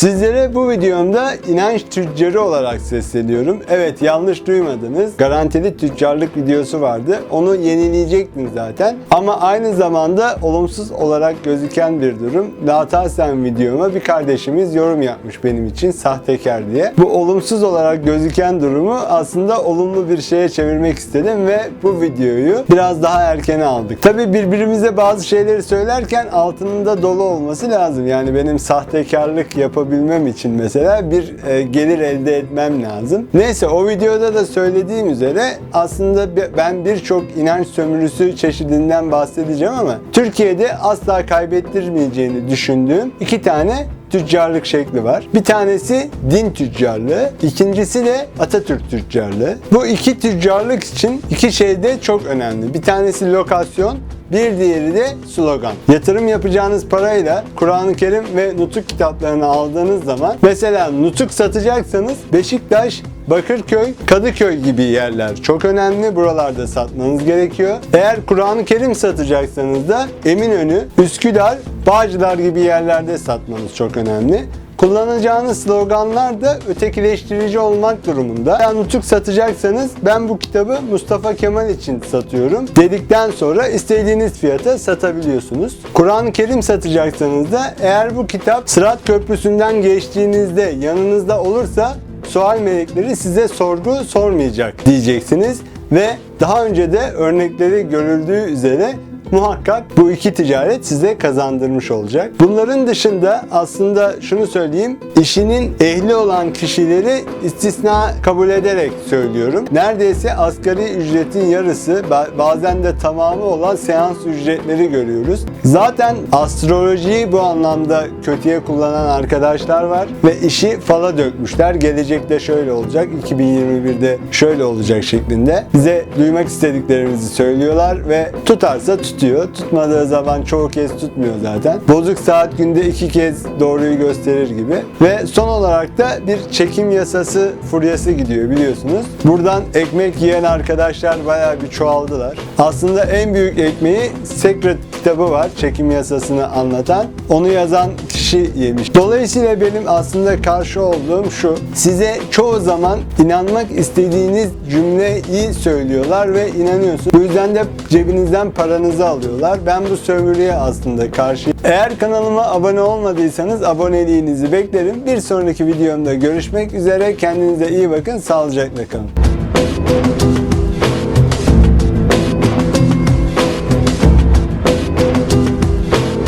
Sizlere bu videomda inanç tüccarı olarak sesleniyorum. Evet yanlış duymadınız. Garantili tüccarlık videosu vardı. Onu yenileyecektim zaten. Ama aynı zamanda olumsuz olarak gözüken bir durum. Dağıtarsan videoma bir kardeşimiz yorum yapmış benim için sahtekar diye. Bu olumsuz olarak gözüken durumu aslında olumlu bir şeye çevirmek istedim ve bu videoyu biraz daha erkene aldık. Tabi birbirimize bazı şeyleri söylerken altının da dolu olması lazım. Yani benim sahtekarlık yapabilmem için mesela bir e, gelir elde etmem lazım. Neyse o videoda da söylediğim üzere aslında ben birçok inanç sömürüsü çeşidinden bahsedeceğim ama Türkiye'de asla kaybettirmeyeceğini düşündüğüm iki tane tüccarlık şekli var. Bir tanesi din tüccarlığı, ikincisi de Atatürk tüccarlığı. Bu iki tüccarlık için iki şey de çok önemli. Bir tanesi lokasyon, bir diğeri de slogan. Yatırım yapacağınız parayla Kur'an-ı Kerim ve nutuk kitaplarını aldığınız zaman mesela nutuk satacaksanız Beşiktaş, Bakırköy, Kadıköy gibi yerler çok önemli. Buralarda satmanız gerekiyor. Eğer Kur'an-ı Kerim satacaksanız da Eminönü, Üsküdar, Bağcılar gibi yerlerde satmanız çok önemli. Kullanacağınız sloganlar da ötekileştirici olmak durumunda. Yani nutuk satacaksanız ben bu kitabı Mustafa Kemal için satıyorum dedikten sonra istediğiniz fiyata satabiliyorsunuz. Kur'an-ı Kerim satacaksanız da eğer bu kitap Sırat Köprüsü'nden geçtiğinizde yanınızda olursa sual melekleri size sorgu sormayacak diyeceksiniz ve daha önce de örnekleri görüldüğü üzere muhakkak bu iki ticaret size kazandırmış olacak. Bunların dışında aslında şunu söyleyeyim, işinin ehli olan kişileri istisna kabul ederek söylüyorum. Neredeyse asgari ücretin yarısı ba- bazen de tamamı olan seans ücretleri görüyoruz. Zaten astrolojiyi bu anlamda kötüye kullanan arkadaşlar var ve işi fala dökmüşler. Gelecekte şöyle olacak, 2021'de şöyle olacak şeklinde. Bize duymak istediklerimizi söylüyorlar ve tutarsa tutuyor. Tutmadığı zaman çoğu kez tutmuyor zaten. Bozuk saat günde iki kez doğruyu gösterir gibi. Ve son olarak da bir çekim yasası furyası gidiyor biliyorsunuz. Buradan ekmek yiyen arkadaşlar bayağı bir çoğaldılar. Aslında en büyük ekmeği Secret kitabı var çekim yasasını anlatan. Onu yazan kişi yemiş. Dolayısıyla benim aslında karşı olduğum şu. Size çoğu zaman inanmak istediğiniz cümleyi söylüyorlar ve inanıyorsunuz. Bu yüzden de cebinizden paranızı alıyorlar. Ben bu sömürüye aslında karşıyım. Eğer kanalıma abone olmadıysanız aboneliğinizi beklerim. Bir sonraki videomda görüşmek üzere. Kendinize iyi bakın. Sağlıcakla kalın.